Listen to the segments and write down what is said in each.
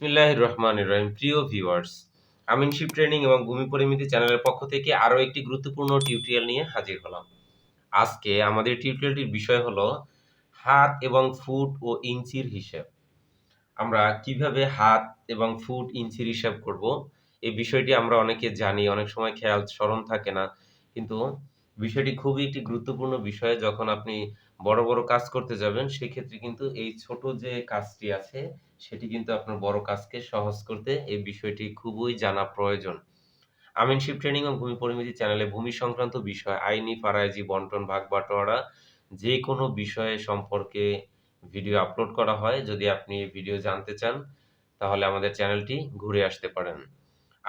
বিসমিল্লাহ রহমান রহিম। প্রিয় viewers আমিনশিপ training এবং ভূমি পরিমিতি চ্যানেলের পক্ষ থেকে আরও একটি গুরুত্বপূর্ণ টিউটোরিয়াল নিয়ে হাজির হলাম। আজকে আমাদের টিউটোরিয়ালটির বিষয় হলো হাত এবং ফুট ও ইঞ্চির হিসাব। আমরা কীভাবে হাত এবং ফুট, ইঞ্চির হিসাব করব? এই বিষয়টি আমরা অনেকে জানি, অনেক সময় খেয়াল, স্মরণ থাকে না। কিন্তু বিষয়টি খুবই একটি গুরুত্বপূর্ণ বিষয় যখন আপনি বড় বড় কাজ করতে যাবেন, সেক্ষেত্রে কিন্তু এই ছোট যে কাজটি আছে, সেটি কিন্তু আপনার বড় কাজকে সহজ করতে এই বিষয়টি খুবই জানা প্রয়োজন। আমিনশিপ ট্রেনিং ও ভূমি পরিমিতি চ্যানেলে ভূমি সংক্রান্ত বিষয়, আইনি ফারাইজি, বন্টন, ভাগ বাটোয়ারা যে কোনো বিষয়ে সম্পর্কে ভিডিও আপলোড করা হয়। যদি আপনি ভিডিও জানতে চান, তাহলে আমাদের চ্যানেলটি ঘুরে আসতে পারেন।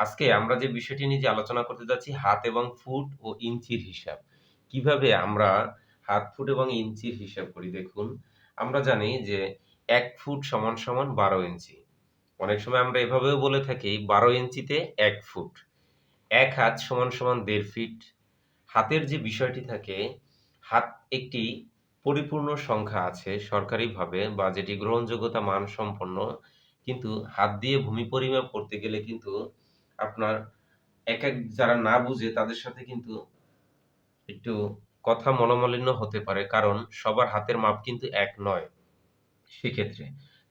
আজকে আমরা যে বিষয়টি নিয়ে যে আলোচনা করতে যাচ্ছি, হাত এবং ফুট ও ইঞ্চির হিসাব। কীভাবে আমরা হাত, ফুট এবং ইঞ্চির হিসাব করি দেখুন, আমরা জানি যে এক ফুট সমান সমান বারো ইঞ্চি। অনেক সময় আমরা এভাবেও বলে থাকি, বারো ইঞ্চিতে এক ফুট। এক হাত সমান সমান দেড় ফিট। হাতের যে বিষয়টি থাকে, হাত একটি পরিপূর্ণ সংখ্যা আছে সরকারিভাবে বা যেটি গ্রহণযোগ্যতা মান সম্পন্ন কিন্তু হাত দিয়ে ভূমি পরিমাপ করতে গেলে কিন্তু আপনার এক এক যারা না বুঝে তাদের সাথে কিন্তু একটু কথা মনোমালিন্য হতে পারে, কারণ সবার হাতের মাপ কিন্তু এক নয় সেক্ষেত্রে।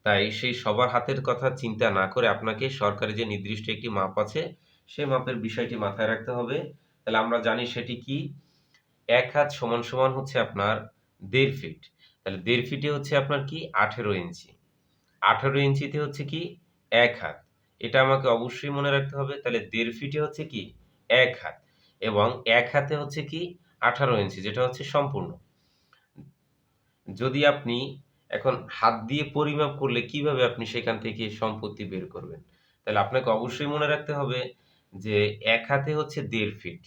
তাই সেই সবার হাতের কথা চিন্তা না করে আপনাকে সরকারি যে নির্দিষ্ট একটি মাপ আছে, সেই মাপের বিষয়টি মাথায় রাখতে হবে। তাহলে আমরা জানি সেটি কি? এক হাত সমান সমান হচ্ছে আপনার দেড় ফিট। তাহলে দেড় ফিটে হচ্ছে আপনার কি? আঠেরো ইঞ্চি। আঠেরো ইঞ্চিতে হচ্ছে কি? এক হাত। এটা আমাকে অবশ্যই মনে রাখতে হবে। তাহলে দেড় ফিটে হচ্ছে কি? এক হাত। এবং এক হাতে হচ্ছে কি? আঠারো ইঞ্চি যেটা হচ্ছে সম্পূর্ণ। যদি আপনি এখন হাত দিয়ে পরিমাপ করলে কীভাবে আপনি সেখান থেকে সম্পত্তি বের করবেন? তাহলে আপনাকে অবশ্যই মনে রাখতে হবে যে এক হাতে হচ্ছে দেড় ফিট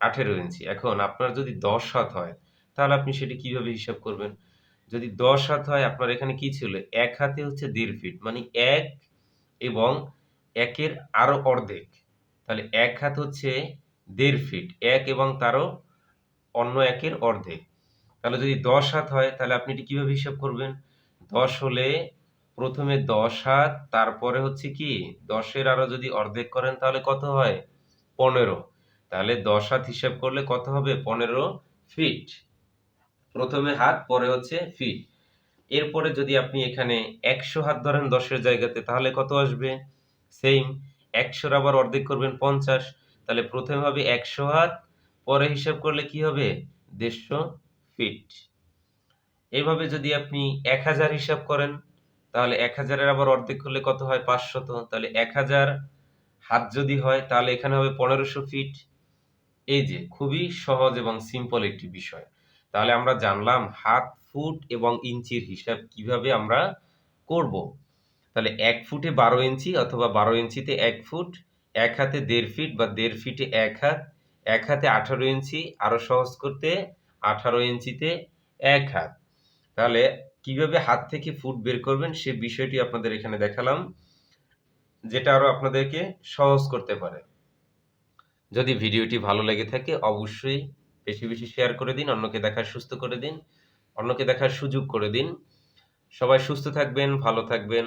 আঠেরো ইঞ্চি এখন আপনার যদি দশ হাত হয়, তাহলে আপনি সেটি কীভাবে হিসাব করবেন? যদি দশ হাত হয়, আপনার এখানে কি ছিল? এক হাতে হচ্ছে দেড় ফিট মানে এক এবং একের আরও অর্ধেক। তাহলে এক হাত হচ্ছে দেড় ফিট এক এবং তারও অন্য একের অর্ধেক। তাহলে যদি দশ হাত হয়, তাহলে আপনি এটি কীভাবে হিসাব করবেন? দশ হলে প্রথমে দশ হাত, তারপরে হচ্ছে কি? দশের আরও যদি অর্ধেক করেন, তাহলে কত হয়? পনেরো। তাহলে দশ হাত হিসাব করলে কত হবে? পনেরো ফিট প্রথমে হাত, পরে হচ্ছে ফিট এরপরে যদি আপনি এখানে একশো হাত ধরেন দশের জায়গাতে, তাহলে কত আসবে? সেম একশোর আবার অর্ধেক করবেন পঞ্চাশ, তাহলে প্রথমে হবে একশো হাত, পরে হিসাব করলে কি হবে? দেড়শো ফিট এইভাবে যদি আপনি এক হাজার হিসাব করেন, তাহলে এক হাজারের আবার অর্ধেক করলে কত হয়? পাঁচশত, তাহলে এক হাজার হাত যদি হয়, তাহলে এখানে হবে পনেরোশো ফিট এই যে, খুবই সহজ এবং সিম্পল একটি বিষয়। তাহলে আমরা জানলাম হাত ফুট এবং ইঞ্চির হিসাব কীভাবে আমরা করব। তাহলে এক ফুটে বারো ইঞ্চি অথবা বারো ইঞ্চিতে এক ফুট, এক হাতে দেড় ফিট বা দেড় ফিটে এক হাত, এক হাতে আঠারো ইঞ্চি আরও সহজ করতে আঠারো ইঞ্চিতে এক হাত। তাহলে কীভাবে হাত থেকে ফুট বের করবেন সে বিষয়টি আপনাদের এখানে দেখালাম, যেটা আরও আপনাদেরকে সহজ করতে পারে। যদি ভিডিওটি ভালো লেগে থাকে, অবশ্যই বেশি বেশি শেয়ার করে দিন, অন্যকে দেখার সুস্থ করে দিন, অন্যকে দেখার সুযোগ করে দিন। সবাই সুস্থ থাকবেন, ভালো থাকবেন।